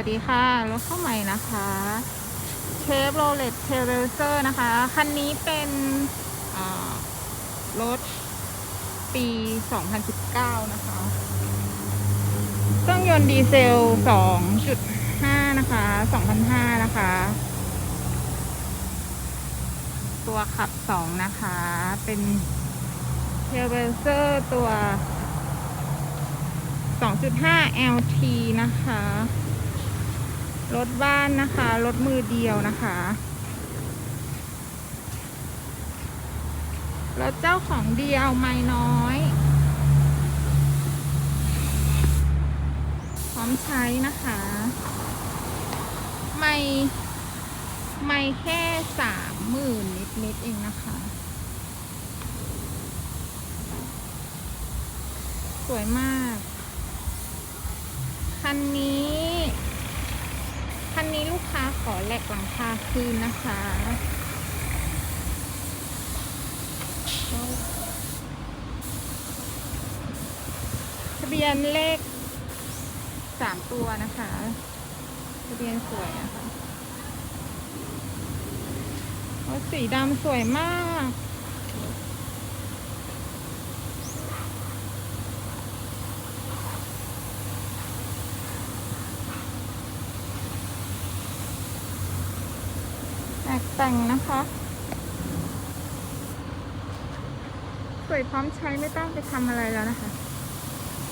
วัสดีค่ะ รถเข้าใหม่นะคะเชฟโรเลตเทเลเซอร์นะคะ คันนี้เป็นรถปี 2019 นะคะ เครื่องยนต์ดีเซล 2.5 นะคะ2,500นะคะ ตัวขับ 2 นะคะ เป็นเทเลเซอร์ตัว 2.5 LT นะคะ รถบ้านนะคะ รถมือเดียวนะคะ รถเจ้าของเดียวไม่น้อย พร้อมใช้นะคะ ไม่ไม่แค่สามหมื่นนิดๆเองนะคะ สวยมาก คันนี้ ค้าขอแหลกหลังคาคืนนะคะทะเบียนเลขสามตัวนะคะทะเบียนสวยนะคะสีดำสวยมาก กแต่งนะคะ สวยพร้อมใช้ไม่ต้องไปทำอะไรแล้วนะคะ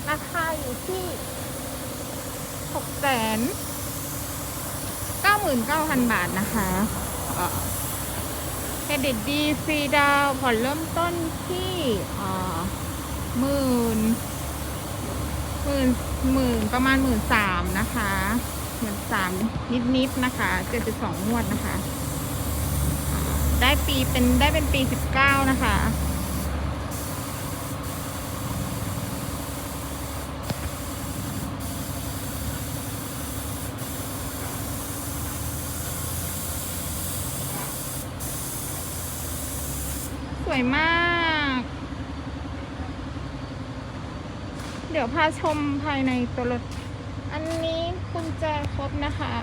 ราคาอยู่ที่หกแสนเก้าหมื่นเก้าพันบาทนะคะเครดิตดีฟรีดาวผ่อนเริ่มต้นที่หมื่นหมื่นหมื่นประมาณหมื่นสามนะคะหมื่นสามนิดๆนะคะเจ็ดสิบสองงวดนะคะ ได้ปีเป็นได้เป็นปีสิบเก้านะคะ สวยมาก เดี๋ยวพาชมภายในตัวรถ อันนี้กุญแจครบนะคะ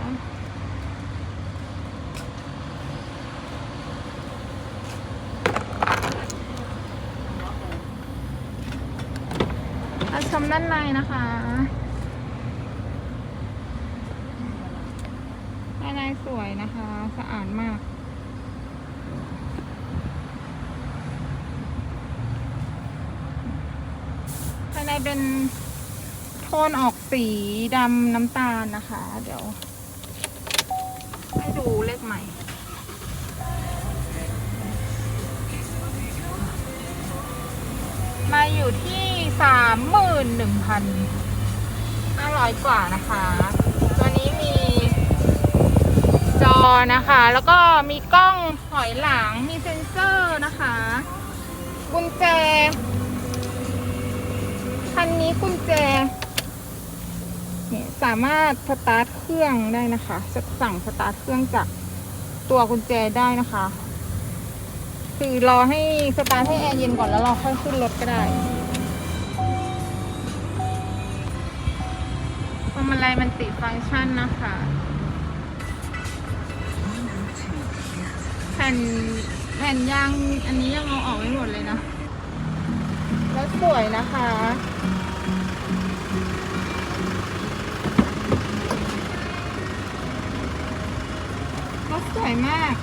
ชมด้านในนะคะด้านในสวยนะคะ สะอาดมาก ภายในเป็นโทนออกสีดำน้ำตาลนะคะ เดี๋ยว ให้ดูเลขใหม่มาอยู่ที่ สามหมื่นหนึ่งพันห้าร้อยกว่านะคะ ตัวนี้มีจอนะคะ แล้วก็มีกล้องถอยหลัง มีเซ็นเซอร์นะคะ กุญแจ คันนี้กุญแจเนี่ยสามารถสตาร์ทเครื่องได้นะคะจะสั่งสตาร์ทเครื่องจากตัวกุญแจได้นะคะ คือรอให้สตาร์ทให้แอร์เย็นก่อนแล้วเราค่อยขึ้นรถก็ได้ วงมาลัยมันติฟังก์ชันนะคะ แผ่นแผ่นยางอันนี้ยังเอาออกไม่หมดเลยนะ แล้วสวยนะคะรถสวยมาก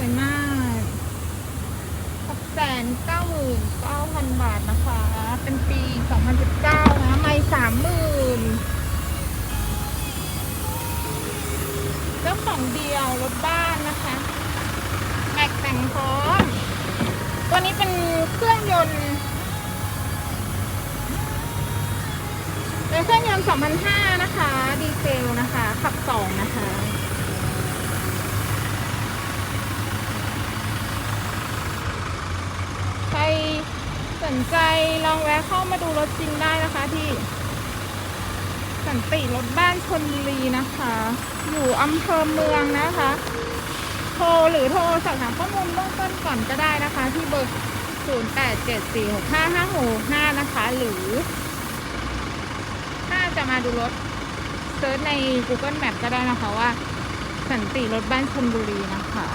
วยมากหกแสนเก้าหมื่นเก้าพันบาทนะคะ เป็นปีสองพันสิบเก้านะ ไม่สามหมื่นเจ้าของเดียวรถบ้านนะคะแม็กแต่งพร้อม ตัวนี้เป็นเครื่องยนต์เป็นเครื่องยนต์2005นะคะ ดีเซลนะคะ ขับสองนะคะ ต ใจลองแวะเข้ามาดูรถจริงได้นะคะที่สันติรถบ้านชนบุรีนะคะ อยู่อำเภอเมืองนะคะ โทรหรือโทรสอบถามข้อมูลเบื้องต้นก่อนก็ได้นะคะ ที่เบอร์ 0874655665 นะคะ หรือ ถ้าจะมาดูรถเซิร์ชใน Google Map ก็ได้นะคะว่า สันติรถบ้านชนบุรีนะคะ